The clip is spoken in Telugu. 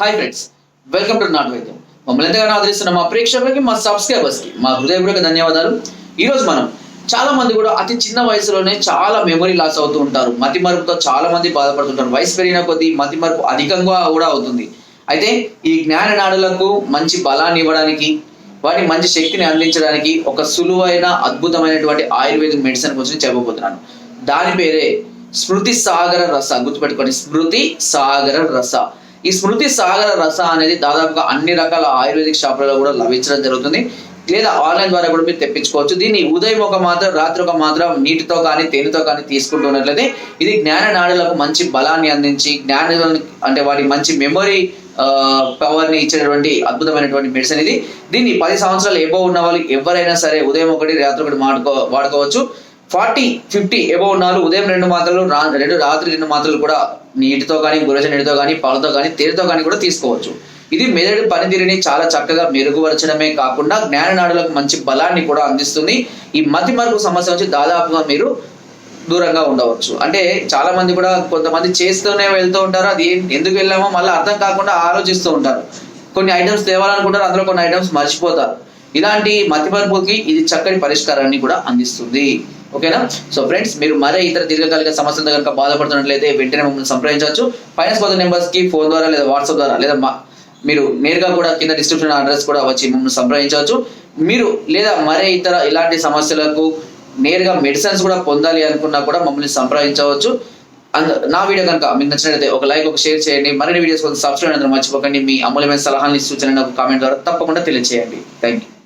హాయ్ ఫ్రెండ్స్ వెల్కమ్ టు నాట్ వైద్యం మమ్మల్ని ఎంతగానో ఆదరిస్తున్న మా ప్రేక్షకులకి మా సబ్స్క్రైబర్స్కి మా హృదయపూర్వక ధన్యవాదాలు. ఈ రోజు మనం చాలా మంది కూడా అతి చిన్న వయసులోనే చాలా మెమరీ లాస్ అవుతూ ఉంటారు. మతి మరుపుతో చాలా మంది బాధపడుతుంటారు. వయసు పెరిగిన కొద్దీ మతి మరుపు అధికంగా కూడా అవుతుంది. అయితే ఈ జ్ఞాన నాడులకు మంచి బలాన్ని ఇవ్వడానికి వాటి మంచి శక్తిని అందించడానికి ఒక సులువైన అద్భుతమైనటువంటి ఆయుర్వేదిక్ మెడిసిన్ గురించి చెప్పబోతున్నాను. దాని పేరే స్మృతి సాగర రస. గుర్తుపెట్టుకోండి స్మృతి సాగర రస. ఈ స్మృతి సాగర రస అనేది దాదాపుగా అన్ని రకాల ఆయుర్వేదిక్ షాపులలో కూడా లభించడం జరుగుతుంది. లేదా ఆన్లైన్ ద్వారా కూడా మీరు తెప్పించుకోవచ్చు. దీన్ని ఉదయం ఒక మాత్రం రాత్రి ఒక మాత్రం నీటితో కానీ తేనెతో కానీ తీసుకుంటున్నట్లయితే ఇది జ్ఞాన నాడులకు మంచి బలాన్ని అందించి జ్ఞాన అంటే వాటి మంచి మెమొరీ పవర్ని ఇచ్చేటువంటి అద్భుతమైనటువంటి మెడిసిన్ ఇది. దీన్ని పది సంవత్సరాలు ఎబో ఉన్న వాళ్ళు ఎవరైనా సరే ఉదయం ఒకటి రాత్రి ఒకటి వాడుకో వాడుకోవచ్చు. ఫార్టీ ఫిఫ్టీ ఎబో ఉన్నారు ఉదయం రెండు మాత్రలు రెండు రాత్రి రెండు మాత్రలు కూడా నీటితో కానీ గురజ నీటితో కానీ పాలతో కానీ తేనెతో కానీ కూడా తీసుకోవచ్చు. ఇది మెదడు పనితీరుని చాలా చక్కగా మెరుగుపరచడమే కాకుండా జ్ఞాన నాడులకు మంచి బలాన్ని కూడా అందిస్తుంది. ఈ మతి మరుపు సమస్య నుంచి దాదాపుగా మీరు దూరంగా ఉండవచ్చు. అంటే చాలా మంది కూడా కొంతమంది చేస్తూనే వెళ్తూ ఉంటారు. అది ఎందుకు వెళ్ళామో మళ్ళీ అర్థం కాకుండా ఆలోచిస్తూ ఉంటారు. కొన్ని ఐటమ్స్ తేవాలనుకుంటారు. అందులో కొన్ని ఐటమ్స్ మర్చిపోతారు. ఇలాంటి మతిమరుపుకి ఇది చక్కని పరిష్కారాన్ని కూడా అందిస్తుంది. ఓకేనా? సో ఫ్రెండ్స్ మీరు మరే ఇతర దీర్ఘకాలిక సమస్యలతో కనుక బాధపడుతున్నట్లయితే వెంటనే మమ్మల్ని సంప్రదించవచ్చు. ఫైనాన్స్ స్పోత నెంబర్స్కి ఫోన్ ద్వారా లేదా వాట్సాప్ ద్వారా లేదా మా మీరు నేరుగా కూడా కింద డిస్క్రిప్షన్ అడ్రస్ కూడా వచ్చి మమ్మల్ని సంప్రదించవచ్చు. మీరు లేదా మరే ఇతర ఇలాంటి సమస్యలకు నేరుగా మెడిసిన్స్ కూడా పొందాలి అనుకున్నా కూడా మమ్మల్ని సంప్రదించవచ్చు. అండ్ నా వీడియో కనుక మీకు నచ్చినట్లయితే ఒక లైక్ ఒక షేర్ చేయండి. మరిన్ని వీడియోస్ కోసం సబ్స్క్రైబ్ అందరూ మర్చిపోకండి. మీ అమూల్యమైన సలహాలని సూచనలు కామెంట్ ద్వారా తప్పకుండా తెలియజేయండి థ్యాంక్ యూ